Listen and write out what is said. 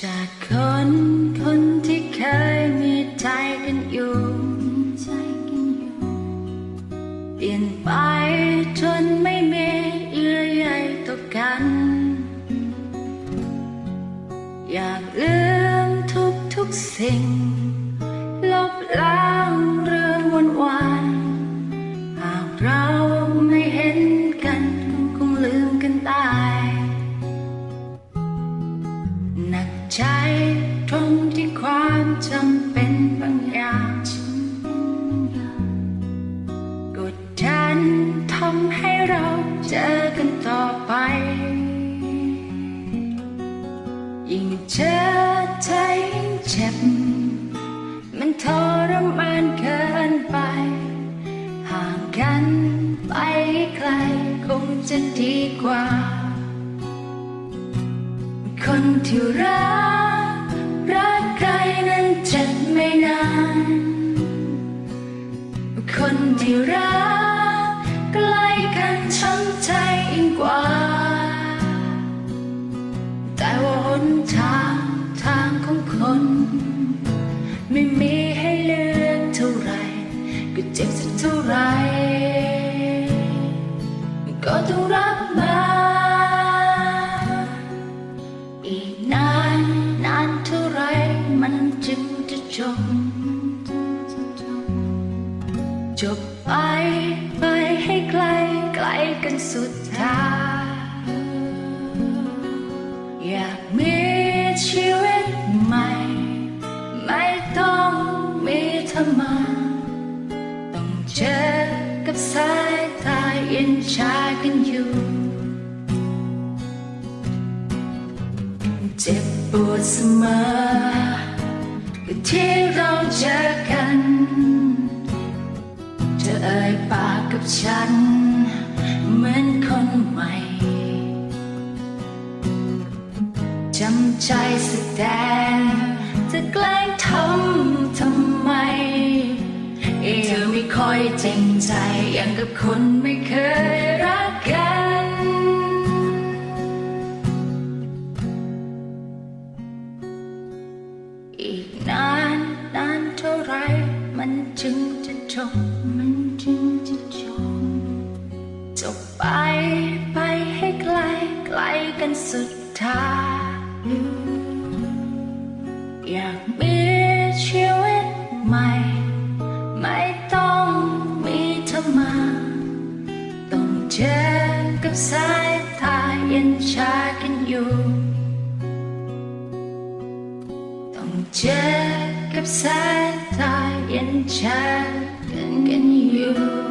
จากคนคนที่เคยมีใจกันอยู่ใจกันอยู่เปลี่ยนไปจนไม่มีเยื่อใยต่อกัน อยากลืมทุกทุกสิ่ง ลบล้าง ตรงที่ความจำเป็นบางอย่างกดดันทำให้เราเจอกันต่อไป ยิ่งเจอใจยิ่งเจ็บ มันทรมานเกินไป ห่างกันไปไกลคงจะดีกว่า คนที่รัก จ็บไม่นาน คนที่รักใกล้กันช้ำใจยิ่งกว่า แต่ว่าหนทางทางของคน ไม่มีให้เลือกเท่าไรก็เจ็บสักเท่าไหรก็ต้องรับมา จบ จบไปไปให้ไกลไกลกันสุดทางอยากมีชีวิตใหม่ ไม่ต้องมีเธอมาต้องเจอกับสายตาเย็นชากันอยู่ เจ็บปวดเสมอ ที่เราเจอกัน เธอเอ่ยปากกับฉัน เหมือนคนใหม่จำใจแสดงจะแกล้งทำทำไมเธอไม่ค่อยจริงใจอย่างกับคนไม่เคยรักกันอีกนาน มันจึงจะจบ มันจึงจะจบ จบไปไปให้ไกลไกลกันสุดทางอยากมีชีวิตใหม่ ไม่ต้องมีเธอมา ต้องเจอกับสายตาเย็นชากันอยู่ ต้องเจอกับสายตา enchanting in you.